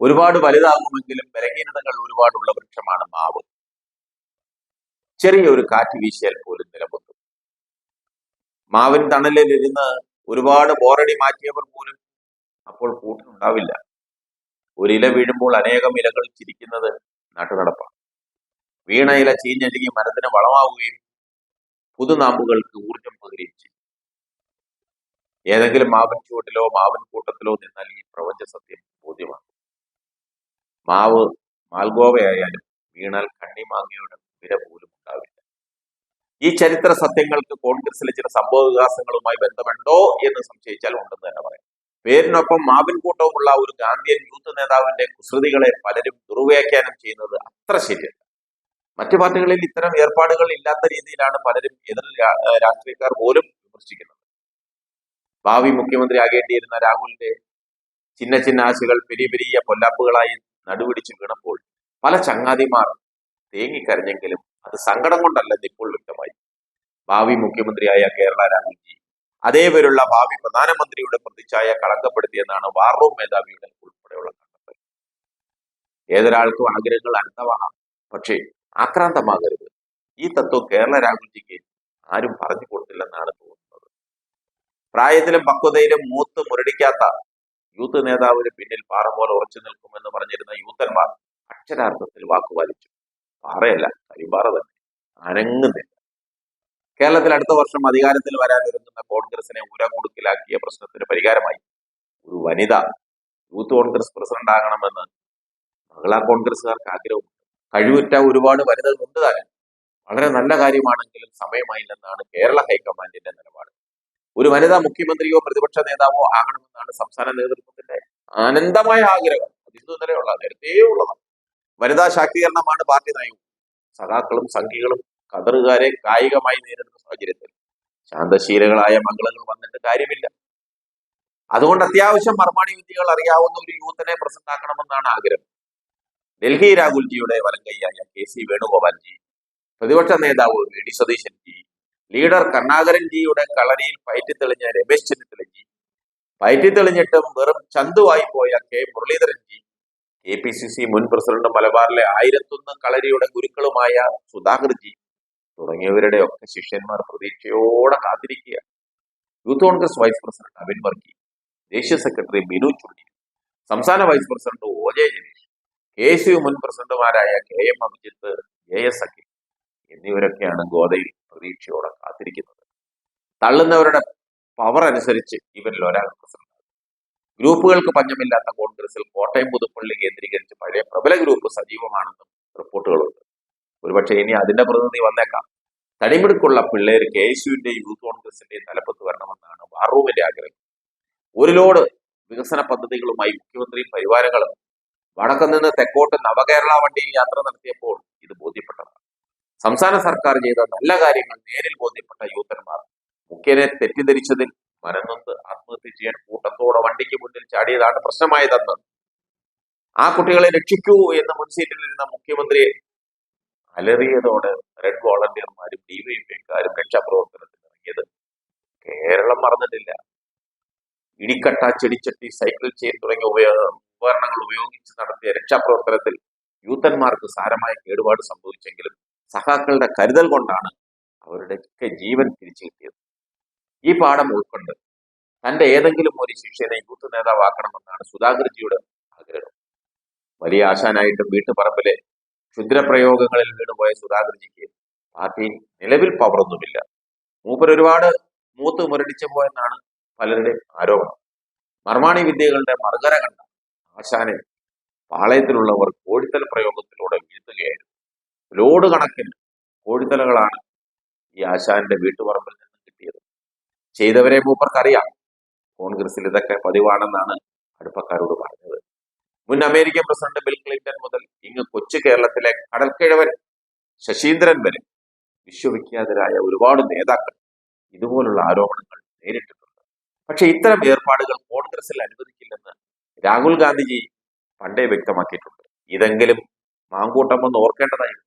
ഒരുപാട് വലുതാകുമെങ്കിലും ബലഹീനതകൾ ഒരുപാടുള്ള വൃക്ഷമാണ് മാവ്. ചെറിയ ഒരു കാറ്റ് വീശിയാൽ പോലും നിലപൊത്തും മാവിൻ തണലിൽ ഇരുന്ന് ഒരുപാട് ബോറടി മാറ്റിയവർ പോലും അപ്പോൾ കൂട്ടിനുണ്ടാവില്ല. ഒരു ഇല വീഴുമ്പോൾ അനേകം ഇലകൾ ചിരിക്കുന്നത് നാട്ടുനടപ്പാണ്. വീണ ഇല ചീഞ്ഞഴുകി മരത്തിന് വളമാവുകയും പുതുനാമ്പുകൾക്ക് ഊർജം പകരുകയും ചെയ്യും. ഏതെങ്കിലും മാവൻ ചുവട്ടിലോ മാവൻ കൂട്ടത്തിലോ നിന്നാൽ ഈ പ്രപഞ്ച സത്യം ബോധ്യമാകും മാവ് മാൽഗോവയായാലും വീണാൽ കണ്ണിമാങ്ങയുടെ വില പോലും ഉണ്ടാവില്ല. ഈ ചരിത്ര സത്യങ്ങൾക്ക് കോൺഗ്രസിലെ ചില സംഭവ വികാസങ്ങളുമായി ബന്ധമുണ്ടോ എന്ന് സംശയിച്ചാൽ ഉണ്ടെന്ന് തന്നെ പറയാം. പേരിനൊപ്പം മാവിൻ കൂട്ടവുമുള്ള ഒരു ഗാന്ധിയൻ യൂത്ത് നേതാവിന്റെ കുസൃതികളെ പലരും ദുർവ്യാഖ്യാനം ചെയ്യുന്നത് അത്ര ശരിയല്ല. മറ്റു പാർട്ടികളിൽ ഇത്തരം ഏർപ്പാടുകൾ ഇല്ലാത്ത രീതിയിലാണ് പലരും എതിർ രാഷ്ട്രീയക്കാർ പോലും വിമർശിക്കുന്നത്. ഭാവി മുഖ്യമന്ത്രി ആകേണ്ടിയിരുന്ന രാഹുലിന്റെ ചിന്ന ചിന്ന ആശകൾ പെരിയ പെരിയ പൊല്ലാപ്പുകളായി നടുപിടിച്ച് വീണപ്പോൾ പല ചങ്ങാതിമാർ തേങ്ങിക്കരഞ്ഞെങ്കിലും അത് സങ്കടം കൊണ്ടല്ലെന്ന് ഇപ്പോൾ വ്യക്തമായി. ഭാവി മുഖ്യമന്ത്രിയായ കേരള രാഹുൽജി അതേപോലുള്ള ഭാവി പ്രധാനമന്ത്രിയുടെ പ്രതിച്ഛായ കളങ്കപ്പെടുത്തിയെന്നാണ് വാർറൂം മേധാവിയുടെ ഉൾപ്പെടെയുള്ള കണ്ടെത്തൽ. ഏതൊരാൾക്കും ആഗ്രഹങ്ങൾ അനന്തമാകാം പക്ഷേ ആക്രാന്തമാകരുത്. ഈ തത്വം കേരള രാഹുൽജിക്ക് ആരും പറഞ്ഞു കൊടുത്തില്ലെന്നാണ് തോന്നുന്നത്. പ്രായത്തിലും പക്വതയിലും മൂത്ത് മുരടിക്കാത്ത യൂത്ത് നേതാവിന് പിന്നിൽ പാറ പോലെ ഉറച്ചു നിൽക്കുമെന്ന് പറഞ്ഞിരുന്ന യൂത്തന്മാർ അക്ഷരാർത്ഥത്തിൽ വാക്കുപാലിച്ചു പാറയല്ല കരിമ്പാറ തന്നെ. അനങ്ങുന്നില്ല. കേരളത്തിൽ അടുത്ത വർഷം അധികാരത്തിൽ വരാനൊരുങ്ങുന്ന കോൺഗ്രസിനെ ഊരാക്കുടുക്കിലാക്കിയ പ്രശ്നത്തിന് പരിഹാരമായി. ഒരു വനിത യൂത്ത് കോൺഗ്രസ് പ്രസിഡന്റ് ആകണമെന്ന് മഹിളാ കോൺഗ്രസുകാർക്ക് ആഗ്രഹമുണ്ട്. കഴിവുറ്റ ഒരുപാട് വനിതകളുണ്ട് താനും വളരെ നല്ല കാര്യമാണെങ്കിലും സമയമായില്ലെന്നാണ് കേരള ഹൈക്കമാൻഡിന്റെ നിലപാട്. ഒരു വനിതാ മുഖ്യമന്ത്രിയോ പ്രതിപക്ഷ നേതാവോ ആകണമെന്നാണ് സംസ്ഥാന നേതൃത്വത്തിന്റെ അനന്തമായ ആഗ്രഹം. ഇന്നു ഇന്നലെയുള്ള നേരത്തെ ഉള്ളതാണ്. വനിതാ ശാക്തീകരണമാണ് പാർട്ടി നയവും സഖാക്കളും സംഘികളും കതറുകാരെ കായികമായി നേരിടുന്ന സാഹചര്യത്തിൽ ശാന്തശീലകളായ മംഗളങ്ങൾ വന്നിട്ട് കാര്യമില്ല. അതുകൊണ്ട് അത്യാവശ്യം മർമാണി വിദ്യകൾ അറിയാവുന്ന ഒരു യൂത്തിനെ പ്രസന്റ് ആക്കണമെന്നാണ് ആഗ്രഹം. ഡൽഹി രാഹുൽജിയുടെ വലങ്കയ്യായ കെ സി വേണുഗോപാൽജി പ്രതിപക്ഷ നേതാവ് വി ഡി സതീശൻജി ലീഡർ കരുണാകരൻ ജിയുടെ കളരിയിൽ പയറ്റി തെളിഞ്ഞ രമേശ് ചെന്നിത്തലജി പയറ്റിത്തെളിഞ്ഞിട്ടും വെറും ചന്തുവായി പോയ K. Muraleedharan ji. K P C C മുൻ പ്രസിഡന്റ് മലബാറിലെ ആയിരത്തൊന്ന് കളരിയുടെ ഗുരുക്കളുമായ സുധാകർ ജി തുടങ്ങിയവരുടെ ഒക്കെ ശിഷ്യന്മാർ പ്രതീക്ഷയോടെ കാത്തിരിക്കുക. Youth congress vice president Avin Varkey ദേശീയ സെക്രട്ടറി ബിനു ചുണ്ടി സംസ്ഥാന vice president O. J. Janeesh K. S U മുൻ പ്രസിഡന്റുമാരായ K. M. Abhijith J S. Akhil എന്നിവരൊക്കെയാണ് ഗോതയിൽ പ്രതീക്ഷയോടെ കാത്തിരിക്കുന്നത്. തള്ളുന്നവരുടെ പവർ അനുസരിച്ച് ഇവരിൽ ഒരാൾ ഗ്രൂപ്പുകൾക്ക് പഞ്ഞമില്ലാത്ത കോൺഗ്രസിൽ കോട്ടയം പുതുപ്പള്ളി കേന്ദ്രീകരിച്ച് പഴയ പ്രബല ഗ്രൂപ്പ് സജീവമാണെന്നും റിപ്പോർട്ടുകളുണ്ട്. ഒരുപക്ഷെ ഇനി അതിന്റെ പ്രതിനിധി വന്നേക്കാം. തടിമിടുക്കുള്ള പിള്ളേർ കെ എസ് യുവിന്റെയും യൂത്ത് കോൺഗ്രസിന്റെയും തലപ്പത്ത് വരണമെന്നാണ് വാറൂമിന്റെ ആഗ്രഹം. ഒരു ലോഡ് വികസന പദ്ധതികളുമായി മുഖ്യമന്ത്രിയും പരിവാരങ്ങളും. വടക്കു നിന്ന് തെക്കോട്ട് നവകേരള വണ്ടിയിൽ യാത്ര നടത്തിയപ്പോൾ ഇത് ബോധ്യപ്പെട്ടതാണ് സംസ്ഥാന സർക്കാർ ചെയ്ത നല്ല കാര്യങ്ങൾ നേരിൽ ബോധ്യപ്പെട്ട യൂത്തന്മാർ. മുഖ്യനെ തെറ്റിദ്ധരിച്ചതിൽ മനനൊന്ന് ആത്മഹത്യ ചെയ്യാൻ കൂട്ടത്തോടെ വണ്ടിക്ക് മുന്നിൽ ചാടിയതാണ് പ്രശ്നമായതെന്ന്. ആ കുട്ടികളെ രക്ഷിക്കൂ എന്ന് മുൻസീറ്റിലിരുന്ന മുഖ്യമന്ത്രിയെ അലറിയതോടെ റെഡ് വോളണ്ടിയർമാരും ഡിവൈഎഫ്ഐക്കാരും രക്ഷാപ്രവർത്തനത്തിന് ഇറങ്ങിയത് കേരളം മറന്നിട്ടില്ല. ഇടിക്കട്ട ചെടിച്ചട്ടി സൈക്കിൾ ചെയിൻ തുടങ്ങിയ ഉപയോഗ ഉപകരണങ്ങൾ ഉപയോഗിച്ച് നടത്തിയ രക്ഷാപ്രവർത്തനത്തിൽ യൂത്തന്മാർക്ക് സാരമായ കേടുപാട് സംഭവിച്ചെങ്കിലും സഖാക്കളുടെ കരുതൽ കൊണ്ടാണ് അവരുടെയൊക്കെ ജീവൻ തിരിച്ചു കിട്ടിയത്. ഈ പാഠം ഉൾക്കൊണ്ട് തന്റെ ഏതെങ്കിലും ഒരു ശിഷ്യനെ യൂത്ത് നേതാവാക്കണമെന്നാണ് സുധാകർജിയുടെ ആഗ്രഹം. വലിയ ആശാനായിട്ടും വീട്ടുപറമ്പിലെ ക്ഷുദ്രപ്രയോഗങ്ങളിൽ വീണുപോയ സുധാകർജിക്ക് പാർട്ടിയിൽ നിലവിൽ പവറൊന്നുമില്ല മൂപ്പർ ഒരുപാട് മൂത്ത് മുരടിച്ചു പോയെന്നാണ് പലരുടെയും ആരോപണം. മർമാണി വിദ്യകളുടെ മറുകര കണ്ട ആശാനെ പാളയത്തിലുള്ളവർ കോഴിത്തല പ്രയോഗത്തിലൂടെ വീഴ്ത്തുകയായിരുന്നു. ലോഡ് കണക്കിന് കോഴിത്തലകളാണ് ഈ ആശാന്റെ വീട്ടുപറമ്പിൽ നിന്ന് കിട്ടിയത്. ചെയ്തവരെ മൂപ്പർക്കറിയാം. കോൺഗ്രസിൽ ഇതൊക്കെ പതിവാണെന്നാണ് അടുപ്പക്കാരോട് പറഞ്ഞത്. മുൻ അമേരിക്കൻ പ്രസിഡന്റ് ബിൽ ക്ലിന്റൺ മുതൽ ഇങ്ങ് കൊച്ചു കേരളത്തിലെ കടൽക്കിഴവൻ ശശീന്ദ്രൻ വരെ വിശ്വവിഖ്യാതരായ ഒരുപാട് നേതാക്കൾ ഇതുപോലുള്ള ആരോപണങ്ങൾ നേരിട്ടിട്ടുണ്ട്. പക്ഷെ ഇത്തരം ഏർപ്പാടുകൾ കോൺഗ്രസിൽ അനുവദിക്കില്ലെന്ന് രാഹുൽ ഗാന്ധിജി പണ്ടേ വ്യക്തമാക്കിയിട്ടുണ്ട്. ഇതെങ്കിലും മാങ്കൂട്ടം ഒന്ന് ഓർക്കേണ്ടതായിരുന്നു